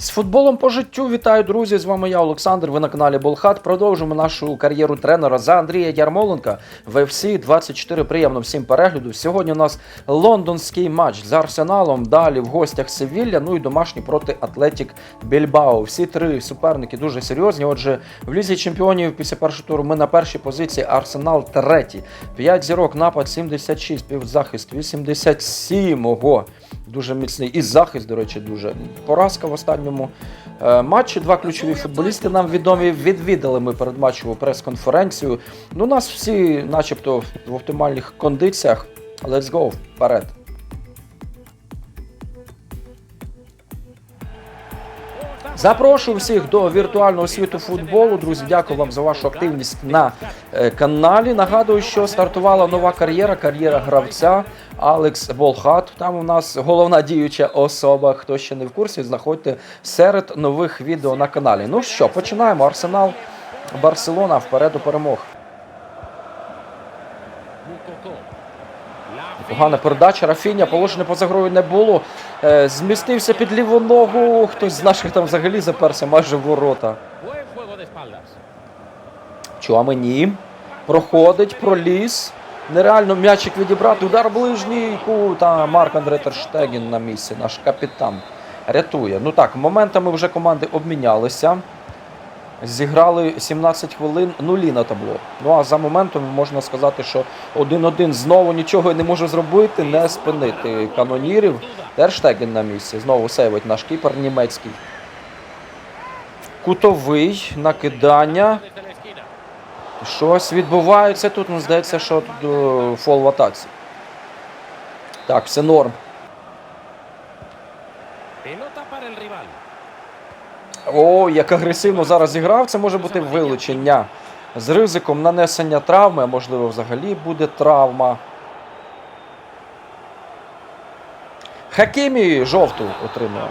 З футболом по життю вітаю, друзі! З вами я, Олександр. Ви на каналі Болхат. Продовжуємо нашу кар'єру тренера за Андрія Ярмоленка в FC 24. Приємно всім перегляду. Сьогодні у нас лондонський матч з Арсеналом. Далі в гостях Севілля. Ну і домашній проти Атлетік Більбао. Всі три суперники дуже серйозні. Отже, в лізі чемпіонів після першого туру ми на першій позиції. Арсенал третій. 5 зірок, напад 76, півзахист 87. Ого! Дуже міцний. І захист, до речі, дуже. Поразка в останньому е, матчі. Два ключові футболісти нам відомі. Відвідали ми передматчеву прес-конференцію. Ну, нас всі, начебто, в оптимальних кондиціях. Let's go, вперед. Запрошую всіх до віртуального світу футболу. Друзі, дякую вам за вашу активність на е, каналі. Нагадую, що стартувала нова кар'єра, кар'єра гравця Алекс Болхат. Там у нас головна діюча особа. Хто ще не в курсі, знаходьте серед нових відео на каналі. Ну що, починаємо. Арсенал Барселона вперед до перемог. Погана передача. Рафіня, положення поза грою не було. Е, змістився під ліву ногу. Хтось з наших там взагалі заперся майже в ворота. Чуамені. Проходить, проліз. Нереально м'ячик відібрати. Удар ближній. Та Марк Андре Терштеген на місці, наш капітан. Рятує. Ну так, моментами вже команди обмінялися. Зіграли 17 хвилин нулі на табло. Ну а за моментом можна сказати, що 1-1 знову нічого не може зробити, не спинити канонірів. Терштеген на місці. Знову сейвить наш кіпер німецький. Кутовий накидання. Щось відбувається тут, ну здається, що е, фол в атаці. Так, все норм. О, як агресивно зараз зіграв. Це може бути вилучення з ризиком нанесення травми, а можливо, взагалі буде травма. Хакімі жовту отримує.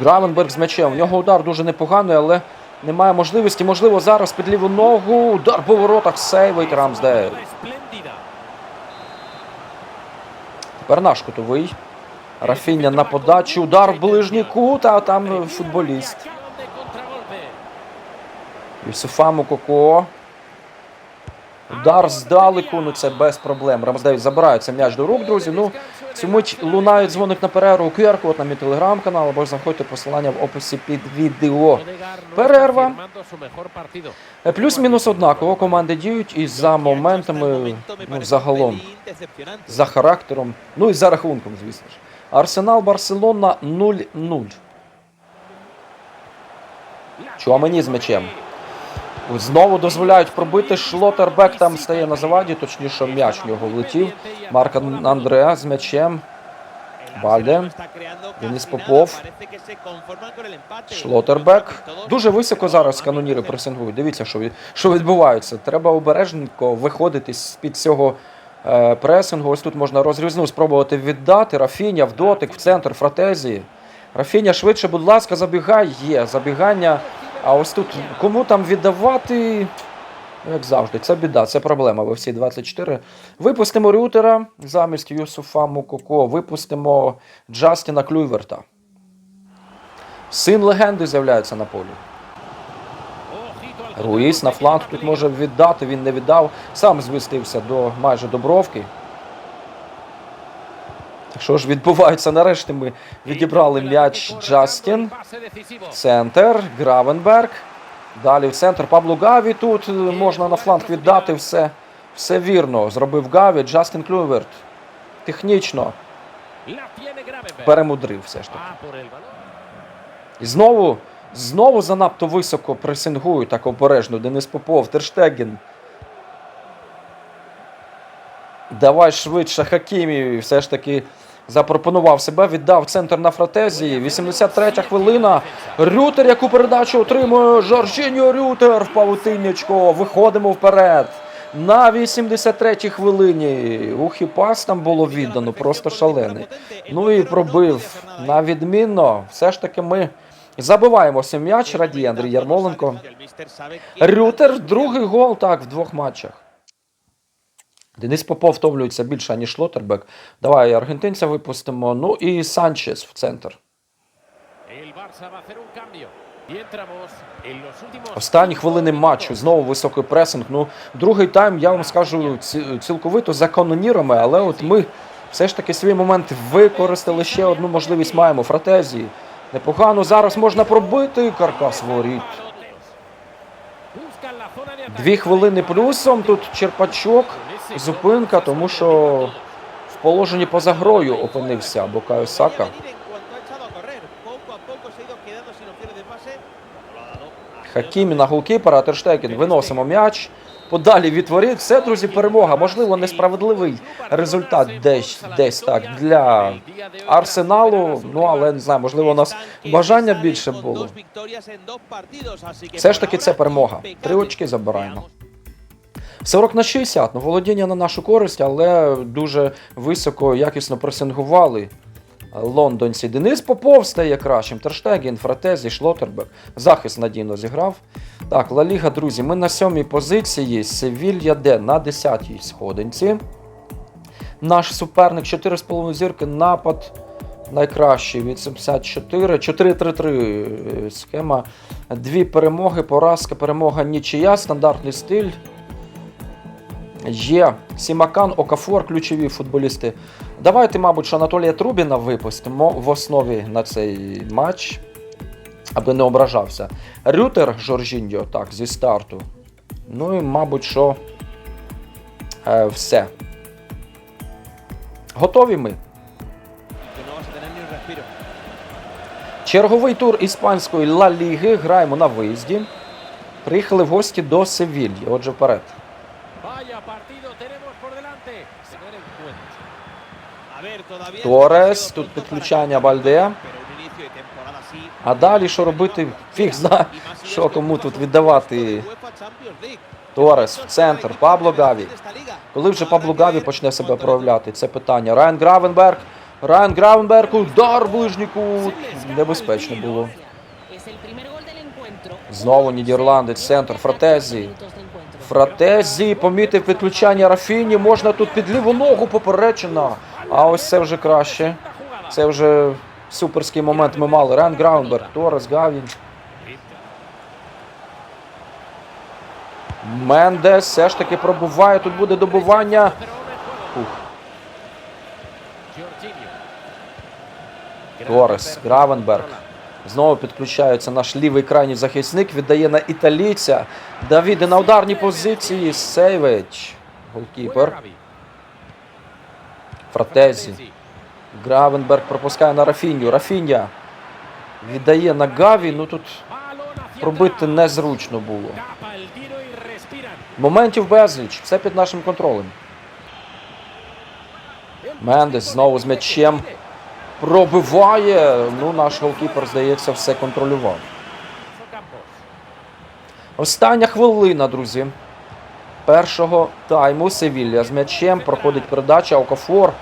Гравенберг з м'ячем. У нього удар дуже непоганий, але немає можливості. Можливо, зараз під ліву ногу. Удар по воротах сейвить Рамсдейл. Тепер наш кутовий. Рафіння на подачу. Удар в ближній кут, а там футболіст. Acaban de contragolpe. Юсифа Мукоко. Удар здалеку, ну це без проблем. Рамсдейл забирається м'яч до рук, друзі. Ну, цю мить лунають дзвоник на перерву QR-код на мій телеграм-канал, або ж знаходьте посилання в описі під відео. Перерва. Е, Плюс-мінус однаково команди діють і за моментами, ну, загалом, за характером, ну і за рахунком, звісно ж. Арсенал Барселона 0-0. Чуамені з м'ячем. Знову дозволяють пробити. Шлотербек там стає на заваді, точніше м'яч в нього влетів. Марк Андреа з м'ячем. Бальде. Денис Попов. Шлотербек. Дуже високо зараз каноніри пресингують. Дивіться, що, відбувається. Треба обережненько виходити з-під цього е, пресингу. Ось тут можна розрізну спробувати віддати. Рафіня в дотик, в центр фратезії. Рафіня швидше, будь ласка, забігай. Є забігання. А ось тут кому там віддавати? Як завжди, це біда, це проблема в всі 24. Випустимо Рютера замість Юсуфа Мукоко. Випустимо Джастіна Клюйверта. Син легенди з'являється на полі. Руїс на фланг тут може віддати, він не віддав. Сам звістився до майже до бровки. Що ж відбувається? Нарешті ми відібрали м'яч Джастін. Центр, Гравенберг. Далі в центр Пабло Гаві. Тут е, можна на фланг віддати все. Все вірно. Зробив Гаві, Джастін Клюверт. Технічно перемудрив все ж таки. Balón. І знову, знову занадто високо пресингують так обережно. Денис Попов, Терштеген. Давай швидше Хакімі. Все ж таки запропонував себе, віддав центр на фратезії. 83 хвилина. Рютер, яку передачу отримує Жоржіньо Рютер в павутиннячко. Виходимо вперед. На 83-й хвилині. Ух, і пас там було віддано, просто шалений. Ну і пробив на відмінно. Все ж таки ми забиваємося м'яч, радіє Андрій Ярмоленко. Рютер, другий гол, так, в двох матчах. Денис Попов втомлюється більше, ніж Шлотербек. Давай аргентинця випустимо. Ну і Санчес в центр. Останні хвилини матчу. Знову високий пресинг. Ну, другий тайм, я вам скажу, цілковито за канонірами, але от ми все ж таки свій момент використали. Ще одну можливість маємо. Фратезії. Непогано. Зараз можна пробити каркас воріт. Дві хвилини плюсом. Тут Черпачок. Зупинка, тому що в положенні поза грою опинився Букайо Сака. Хакімі на голкіпера, Терштекін виносимо м'яч. Подалі від воріт. Все, друзі, перемога. Можливо, несправедливий результат десь, десь так для Арсеналу. Ну, але не знаю, можливо, у нас бажання більше було. Все ж таки, це перемога. Три очки забираємо. 40 на 60. Ну, володіння на нашу користь, але дуже високо, якісно пресингували лондонці. Денис Попов стає кращим. Терштеген, Фратезі, Шлотербек. Захист надійно зіграв. Так, Ла Ліга, друзі, ми на сьомій позиції. Севілья де на 10-й сходинці. Наш суперник 4,5 зірки, напад найкращий від 74. 4-3-3 схема. Дві перемоги, поразка, перемога, нічия, стандартний стиль. Є Сімакан, Окафор, ключові футболісти. Давайте, мабуть, що Анатолія Трубіна випустимо в основі на цей матч, аби не ображався. Рютер Жоржіньо, так, зі старту. Ну і, мабуть, що е, все. Готові ми. Черговий тур іспанської Ла Ліги. Граємо на виїзді. Приїхали в гості до Севільї. Отже, вперед. Demasiado тут підключання así. А далі що робити? Фіг знає, що кому тут віддавати. Торес в центр, Пабло Гаві. Коли вже Пабло Гаві почне себе проявляти? Це питання. Райан Гравенберг. Райан Гравенберг, удар ближній. Небезпечно було. Знову нідерландець, центр, Фратезі. Фратезі помітив підключання Рафіні. Можна тут під ліву ногу поперечина. А ось це вже краще. Це вже суперський момент ми мали. Райан Гравенберг, Торес, Гаві. Мендес все ж таки пробуває. Тут буде добування. Ух. Торес, Гравенберг. Знову підключається наш лівий крайній захисник. Віддає на італійця. Давіде на ударній позиції. Сейвич. Голкіпер. Фратезі. Гравенберг пропускає на Рафіню. Рафіння віддає на Гаві. Ну тут пробити незручно було. Моментів безліч. Все під нашим контролем. Мендес знову з м'ячем. Пробиває. Ну, наш голкіпер, здається, все контролював. Остання хвилина, друзі. Першого тайму Севілля з м'ячем. Проходить передача. Окафор.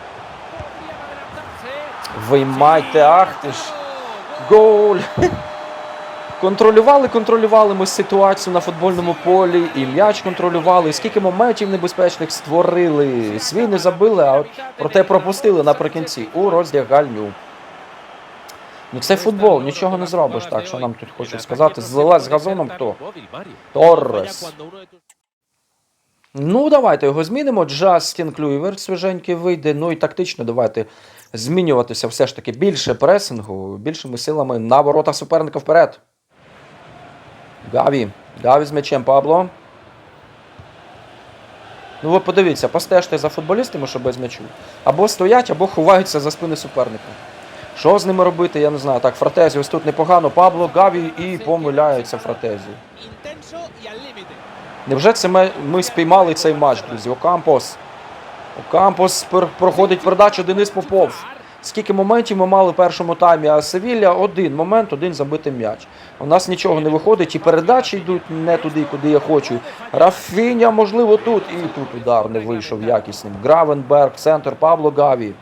Виймайте, ах ти. Гол! Контролювали, контролювали ми ситуацію на футбольному полі, і м'яч контролювали. Скільки моментів небезпечних створили. Свій не забили, а от проте пропустили наприкінці у роздягальню. Ну це футбол, нічого не зробиш. Так, що нам тут хочуть сказати. Злилась з газоном хто? Торрес. Ну, давайте його змінимо. Джастін Клюйверт свіженький вийде. Ну і тактично давайте змінюватися все ж таки більше пресингу, більшими силами на ворота суперника вперед. Гаві. Гаві з м'ячем Пабло. Ну ви подивіться, постежте за футболістами, що без м'ячу. Або стоять, або ховаються за спини суперника. Що з ними робити, я не знаю. Так, Фратезі ось тут непогано. Пабло, Гаві і помиляється Фратезі. Невже це ми, ми спіймали цей матч, друзі? Окампос. Окампос проходить передачу Денис Попов. Скільки моментів ми мали в першому таймі, а Севілля один момент, один забитий м'яч. У нас нічого не виходить, і передачі йдуть не туди, куди я хочу. Рафіня, можливо, тут. І тут удар не вийшов якісним. Гравенберг, центр, Пабло Гаві.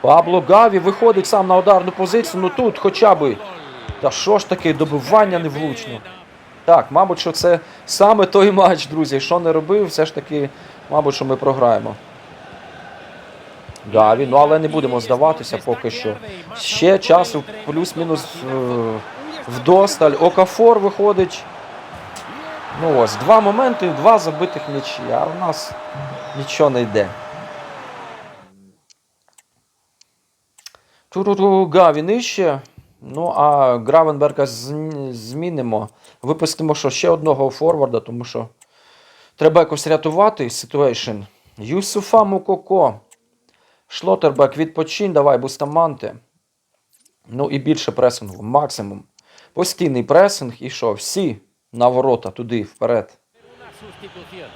Пабло Гаві виходить сам на ударну позицію. Ну тут хоча би. Та що ж таке, добивання невлучно. Так, мабуть, що це саме той матч, друзі. Що не робив, все ж таки, мабуть, що ми програємо. Гаві, ну але не будемо здаватися поки що. Ще часу плюс-мінус е, вдосталь. Окафор виходить. Ну ось, два моменти, два забитих м'ячі, а в нас нічого не йде. Туруру Гаві нижче. Ну, а Гравенберга змінимо. Випустимо що ще одного форварда, тому що треба якось рятувати ситуейшн. Юсуфа Мукоко. Шлотербек, відпочинь, давай, Бустаманте. Ну і більше пресингу, максимум. Постійний пресинг і що? Всі на ворота туди, вперед. Una sustitución.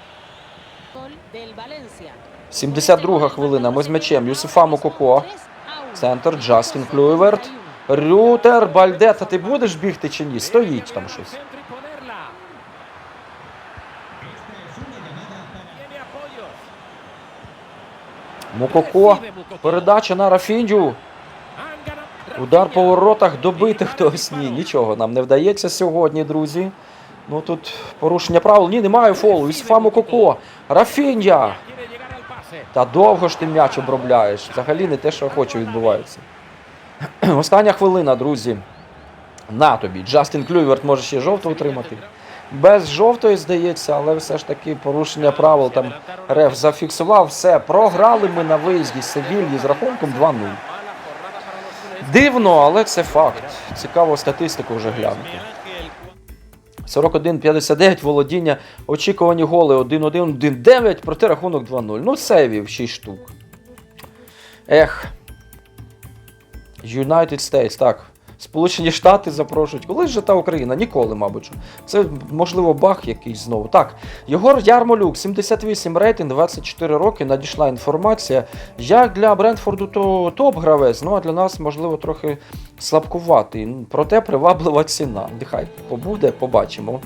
Gol del Valencia. 72 хвилина. Ми з м'ячем. Юсуфа Мукоко. Центр, Джастін Клюйверт. Рютер, Бальдет, а ти будеш бігти чи ні? Стоїть там щось. Мукоко. Передача на Рафіню. Удар по воротах добити хтось. Ні, нічого нам не вдається сьогодні, друзі. Ну тут порушення правил. Ні, немає фолу. Юсуфа Мукоко. Pase. Та довго ж ти м'яч обробляєш. Взагалі не те, що я хочу, відбувається. Остання хвилина, друзі. На тобі. Джастін Клюйверт може ще жовту отримати. Без жовтої, здається, але все ж таки порушення правил там реф зафіксував. Все, програли ми на виїзді Севільї з рахунком 2-0. Mala jornada para los culés. Дивно, але це факт. Цікаво статистику вже глянути. 41-59 володіння, очікувані голи 1-1, 1-9, проти рахунок 2-0. Ну, сейвів 6 штук. Ех. United States, так. Сполучені Штати запрошують. Коли ж та Україна? Ніколи, мабуть. Це, можливо, баг якийсь знову. Так, Єгор Ярмолюк, 78 рейтинг, 24 роки. Надійшла інформація. Як для Брентфорду, то топ-гравець, ну а для нас, можливо, трохи слабкуватий. Проте приваблива ціна. Нехай побуде, побачимо.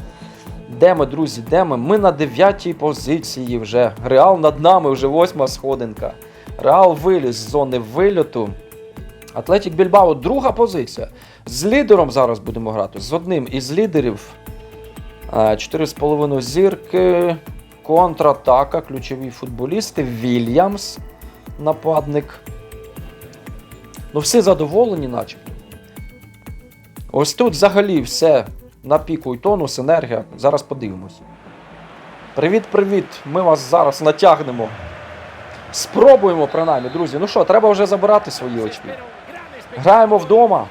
Де ми, друзі, де ми? Ми на дев'ятій позиції вже. Реал над нами вже восьма сходинка. Реал виліз з зони вильоту. Атлетік Більбао друга позиція. З лідером зараз будемо грати. З одним із лідерів. 4,5 зірки. Контратака. Ключові футболісти. Вільямс, нападник. Ну, всі задоволені, начебто. Ось тут взагалі все на піку і тонус, енергія. Зараз подивимось. Привіт-привіт! Ми вас зараз натягнемо. Спробуємо, принаймні, друзі. Ну що, треба вже забирати свої очки. Граємо вдома.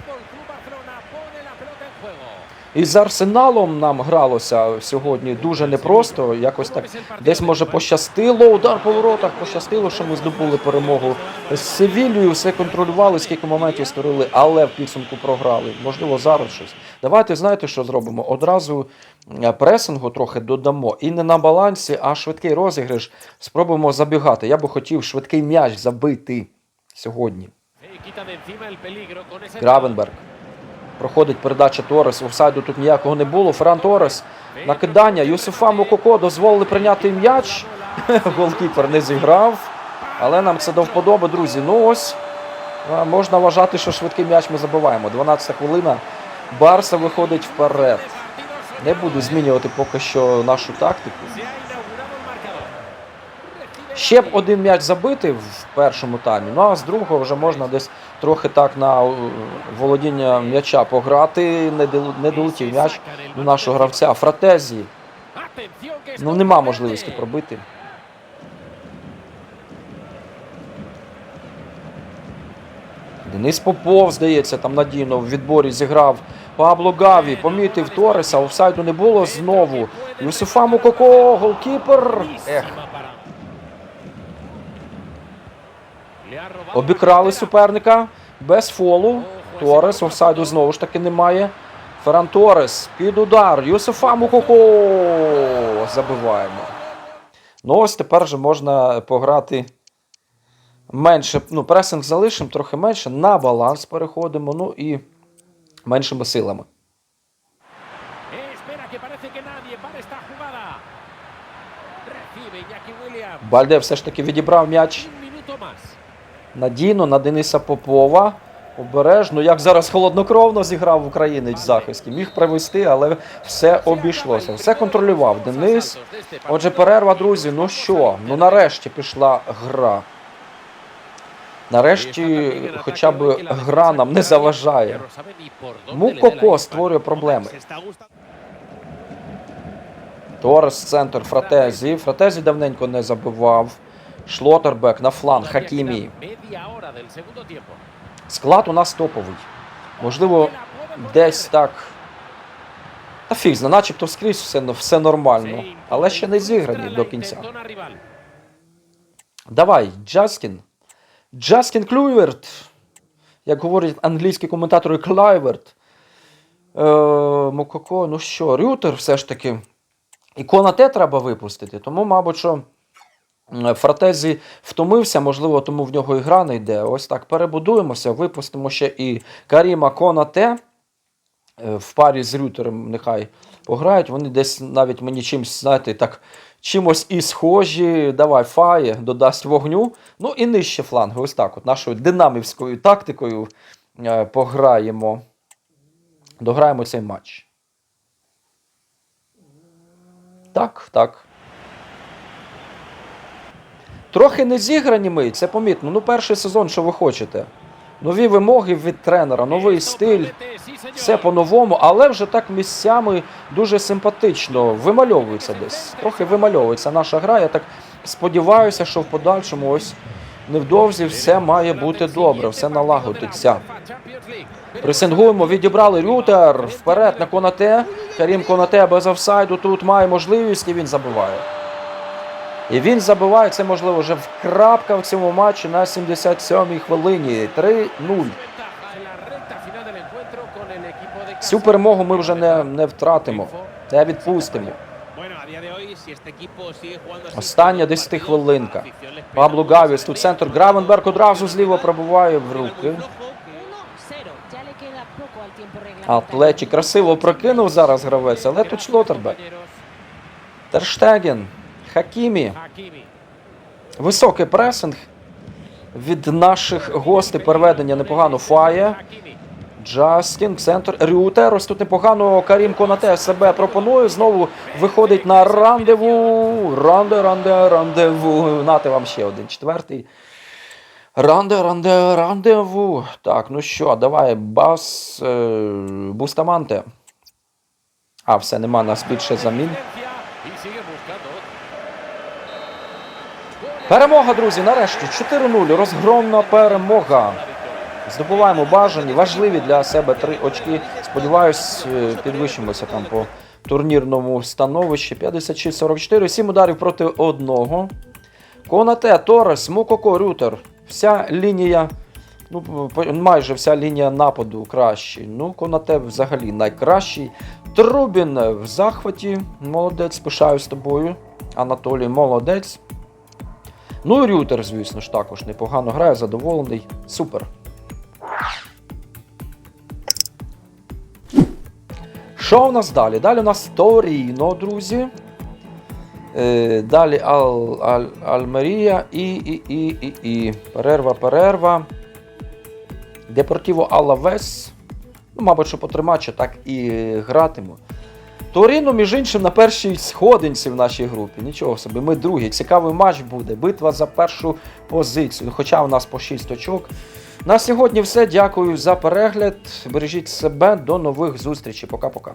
І з Арсеналом нам гралося сьогодні дуже непросто. Якось так десь може пощастило. Удар по воротах пощастило, що ми здобули перемогу. З Севілією все контролювали, скільки моментів створили, але в підсумку програли. Можливо, зараз щось. Давайте знаєте, що зробимо? Одразу е, пресингу трохи додамо. І не на балансі, а швидкий розіграш. Спробуємо забігати. Я би хотів швидкий м'яч забити сьогодні. Гравенберг. Проходить передача Торес. Офсайду тут ніякого не було. Ферран Торес. Накидання. Юсуфа Мококо дозволили прийняти м'яч. Голкіпер не зіграв. Але нам це до вподоби, друзі. Ну ось. Можна вважати, що швидкий м'яч ми забиваємо. 12 хвилина. Барса виходить вперед. Не буду змінювати поки що нашу тактику. Ще б один м'яч забити в першому таймі, ну а з другого вже можна десь трохи так на е, володіння м'яча пограти. Не дол- долетів м'яч до нашого гравця. Фратезі. Ну нема можливості пробити. Денис Попов, здається, там надійно в відборі зіграв. Пабло Гаві помітив Тореса, офсайду не було знову. Юсуфа Мукоко, голкіпер. Ех, Обікрали суперника без фолу. Торес офсайду знову ж таки немає. Ферран Торес під удар. Юсуфа Мукоко забиваємо. Ну ось тепер же можна пограти менше. Ну, пресинг залишимо трохи менше. На баланс переходимо. Ну і меншими силами. Бальде все ж таки відібрав м'яч. Надійно на Дениса Попова. Обережно, як зараз холоднокровно зіграв українець в захисті. Міг привести, але все обійшлося. Все контролював Денис. Отже, перерва, друзі. Ну що? Ну нарешті пішла гра. Нарешті, хоча б гра нам не заважає. Мукоко створює проблеми. Торес, центр, Фратезі. Фратезі давненько не забивав. Шлотербек на фланг, Хакімі. Склад у нас топовий. Можливо, десь так. Та фіг, начебто скрізь все, все нормально. Але ще не зіграні до кінця. Давай, Джаскін. Джаскін Клюйверт. Як говорять англійські коментатори Клайверт. Е, Мококо, ну що, Рютер все ж таки. Ікона Т треба випустити. Тому, мабуть, що Фратезі втомився, можливо, тому в нього і гра не йде. Ось так перебудуємося, випустимо ще і Каріма Конате е, в парі з Рютером нехай пограють. Вони десь навіть мені чимось, знаєте, так, чимось і схожі. Давай, Фає додасть вогню. Ну і нижче фланги. Ось так, от нашою динамівською тактикою е, пограємо. Дограємо цей матч. Так, так. Трохи не зіграні ми, це помітно. Ну, перший сезон, що ви хочете. Нові вимоги від тренера, новий стиль, все по-новому, але вже так місцями дуже симпатично вимальовується десь. Трохи вимальовується наша гра. Я так сподіваюся, що в подальшому ось невдовзі все має бути добре, все налагодиться. Пресингуємо, відібрали Рютер вперед на Конате. Карім Конате без офсайду тут має можливість і він забиває. І він забиває, це можливо вже вкрапка в цьому матчі на 77-й хвилині. 3-0. Цю перемогу ми вже не, не втратимо, не відпустимо. Остання todos 10 хвилинка. Пабло. Гавіс, тут центр Гравенберг одразу зліва пробиває в руки. muy flojo, que- 1-0. Ya le queda poco al tiempo reglamentario. Атлеті красиво прокинув зараз гравець, але тут Шлотербек. Терштеген, Хакімі. Високий пресинг від наших гостей переведення непогано фає. Джастін, центр Рютер. Ось тут непогано Карім Конате себе пропонує. Знову виходить на рандеву. Ранде, ранде, рандеву. Нате вам ще один четвертий. Ранде, ранде, рандеву. Так, ну що, давай, бас е, Бустаманте. А, все, нема нас більше замін. Перемога, друзі, нарешті 4-0. Розгромна перемога. Здобуваємо бажані, важливі для себе три очки. Сподіваюсь, е, підвищимося там по турнірному становищі. 56-44, 7 ударів проти одного. Конате, Торес, Мукоко, Рютер. Вся лінія, ну, майже вся лінія нападу кращий. Ну, Конате взагалі найкращий. Трубін в захваті. Молодець, пишаюсь тобою. Анатолій, молодець. Ну і Рютер, звісно ж, також непогано грає, задоволений. Супер. Що в нас далі? Далі у нас Торіно, друзі. Е, далі Ал, Аль, Альмерія і, і, і, і, і. Перерва, перерва. Депортіво Алавес. Ну, мабуть, що по три матчі так і гратиму. Торіно, між іншим, на першій сходинці в нашій групі. Нічого собі, ми другі. Цікавий матч буде. Битва за першу позицію. Хоча у нас по 6 очок. На сьогодні все. Дякую за перегляд. Бережіть себе. До нових зустрічей. Пока-пока.